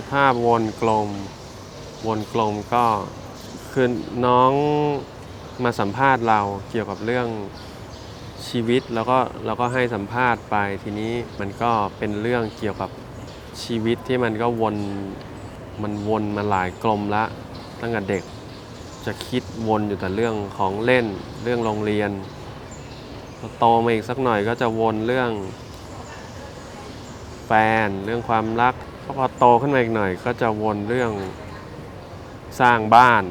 ือภาพวนกลม วนกลมก็คือน้องมาสัมภาษณ์เราเกี่ยวกับเรื่องชีวิตแล้วก็เราก็ให้สัมภาษณ์ไปทีนี้มันก็เป็นเรื่องเกี่ยวกับชีวิตที่มันก็วนมันวนมาหลายกลมละตั้งแต่เด็กจะคิดวนอยู่แต่เรื่องของเล่นเรื่องโรงเรียนพอโตมาอีกสักหน่อยก็จะวนเรื่องแฟน เรื่องความรัก ก็พอโตขึ้นมาอีกหน่อย ก็จะวนเรื่องสร้างบ้าน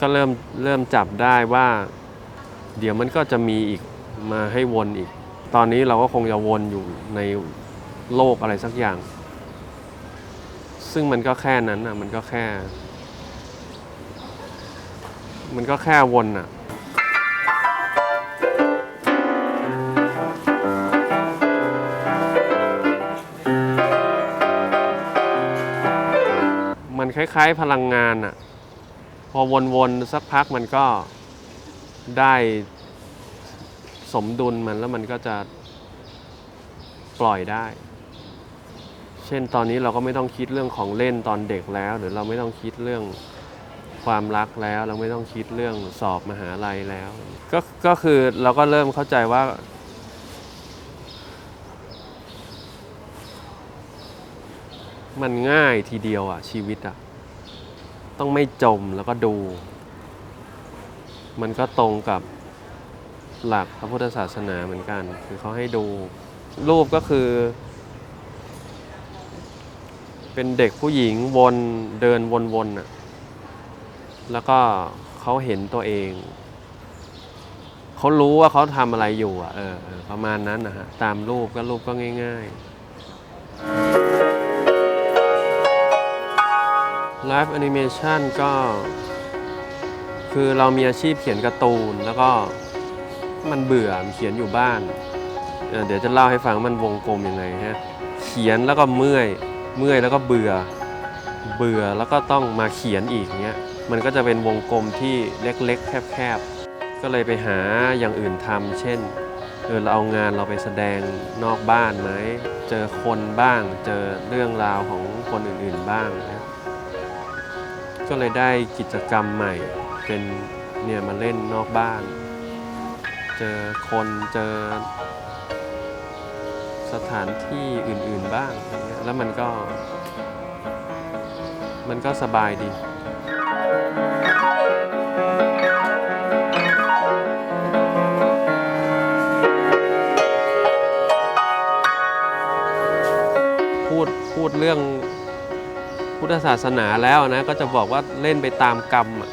ก็เริ่มเริ่มจับได้ว่า เดี๋ยวมันก็จะมีอีกมาให้วนอีก ตอนนี้เราก็คงจะวนอยู่ในโลกอะไรสักอย่าง ซึ่งมันก็แค่นั้นอะ มันก็แค่ มันก็แค่วนอะ คล้าย ๆ พลังงานอะพอวนๆสักพักมันก็ได้สมดุลมันแล้วมันก็จะปล่อยได้ เช่นตอนนี้เราก็ไม่ต้องคิดเรื่องของเล่นตอนเด็กแล้ว หรือเราไม่ต้องคิดเรื่องความรักแล้ว เราไม่ต้องคิดเรื่องสอบมหาลัยแล้ว ก็ก็คือเราก็เริ่มเข้าใจว่า มันง่ายทีเดียวอะ ชีวิตอะ ต้องไม่จมแล้วก็ดู มันก็ตรงกับหลักพระพุทธศาสนาเหมือนกัน คือเขาให้ดู รูปก็คือ เป็นเด็กผู้หญิงวนเดินวนๆอะ แล้วก็เขาเห็นตัวเองเขารู้ว่าเขาทำอะไรอยู่อะเออเออประมาณนั้นนะฮะ ตามรูปก็รูปก็ง่าย ๆ ไลฟ์แอนิเมชันก็ คือเรามีอาชีพเขียนการ์ตูน แล้วก็มันเบื่อมันเขียนอยู่บ้านเอ่อเดี๋ยวจะเล่าให้ฟังมันวงกลมยังไงฮะเขียนแล้วก็เมื่อยเมื่อยแล้วก็เบื่อเบื่อแล้วก็ต้องมาเขียนอีกเงี้ยมันก็จะเป็นวงกลมที่เล็กๆ แคบๆ ก็เลยไปหาอย่างอื่นทำเช่นเออเราเอางานเราไปแสดงนอกบ้านไหมเจอคนบ้าง เจอเรื่องราวของคนอื่นๆบ้างนะ ก็เลยได้กิจกรรมใหม่ เป็นเนี่ยมาเล่นนอกบ้าน เจอคนเจอสถานที่อื่น ๆบ้างอย่างเงี้ยแล้วมันก็ มันก็สบายดีพูดพูดเรื่อง พุทธศาสนาแล้วนะ ก็จะบอกว่าเล่นไปตามกรรมอะ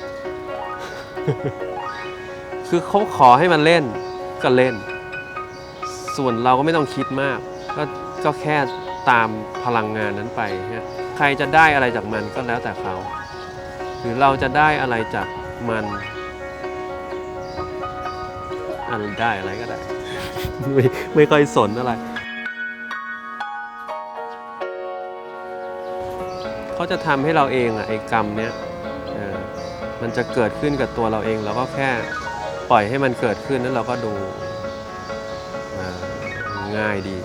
คือเขาขอให้มันเล่นก็เล่น ส่วนเราก็ไม่ต้องคิดมาก ก็ก็แค่ตามพลังงานนั้นไปฮะใครจะได้อะไรจากมันก็แล้วแต่เขา หรือเราจะได้อะไรจากมันอันได้อะไรก็ได้ ไม่ไม่ค่อยสนอะไร เขาจะทำให้เราเองอะไอ้กรรมเนี้ยมันจะเกิดขึ้นกับตัวเราเอง เราก็แค่ปล่อยให้มันเกิดขึ้นแล้วเราก็ดูง่ายดี